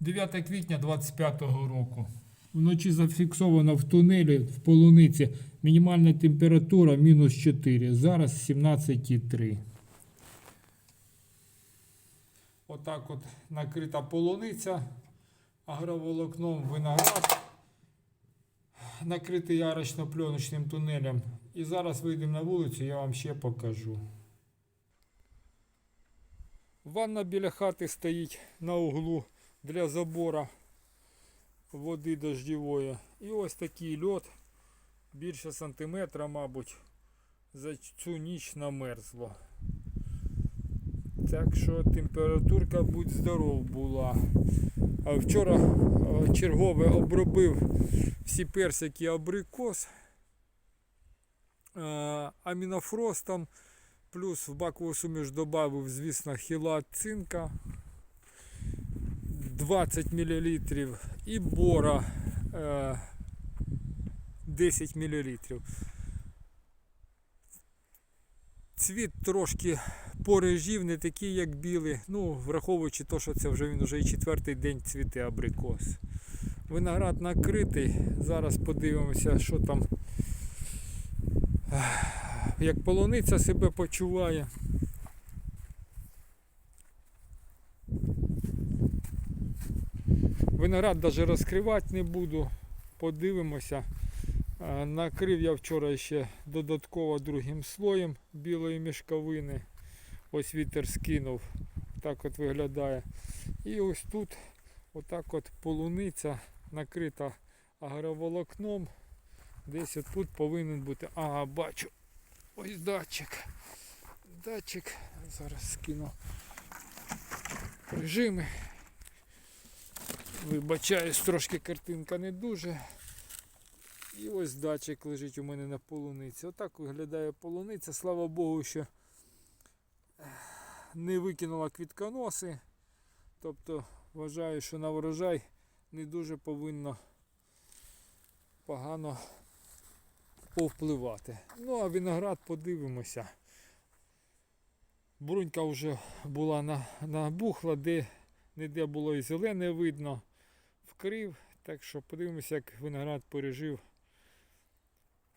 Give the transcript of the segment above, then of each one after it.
9 квітня 25 року. Вночі зафіксовано в тунелі в полуниці мінімальна температура мінус 4. Зараз 17,3. Отак от накрита полуниця агроволокном, виноград, накритий ярочно-пленочним тунелем. І зараз вийдемо на вулицю, я вам ще покажу. Ванна біля хати стоїть на углу для забора води дождєвої. І ось такий льот, більше сантиметра, мабуть, за цю ніч намерзло. Так що температурка будь здоров була. А вчора е, чергове обробив всі персики абрикос е, амінофростом. Плюс в бакову суміш додав, звісно, хілат цинка 20 мл і бора е, 10 мл. Цвіт трошки порежів, не такий, як білий. Ну, враховуючи те, що це вже він вже і четвертий день цвіте абрикос. Виноград накритий. Зараз подивимося, що там як полуниця себе почуває. Виноград навіть розкривати не буду. Подивимося. Накрив я вчора ще додатково другим слоєм білої мішковини. Ось вітер скинув. Так от виглядає. І ось тут отак от полуниця накрита агроволокном. Десь от тут повинен бути. Ага, бачу. Ось датчик. Датчик. Зараз скину режими. Вибачаюсь, трошки картинка не дуже. І ось датчик лежить у мене на полуниці. Отак виглядає полуниця. Слава Богу, що не викинула квітконоси. Тобто вважаю, що на врожай не дуже повинно погано повпливати. Ну а виноград подивимося. Брунька вже була набухла, де ніде було і зелене видно, вкрив. Так що подивимося, як виноград пережив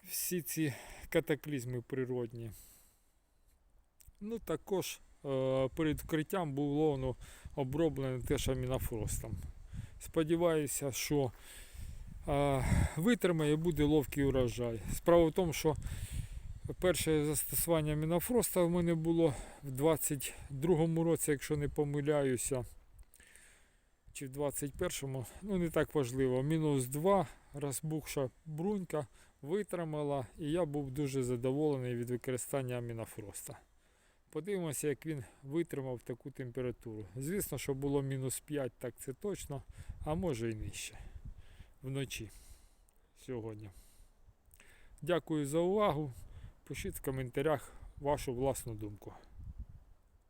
всі ці катаклізми природні. Ну також е, перед вкриттям було ну, оброблене теж амінофростом. Сподіваюся, що е, витримає буде ловкий урожай. Справа в тому, що перше застосування амінофроста в мене було в 22-му році, якщо не помиляюся. Чи в 21-му, ну не так важливо. Мінус 2, розбухша брунька витримала, і я був дуже задоволений від використання амінофроста. Подивимося, як він витримав таку температуру. Звісно, що було мінус 5, так це точно, а може і нижче вночі сьогодні. Дякую за увагу. Пишіть в коментарях вашу власну думку.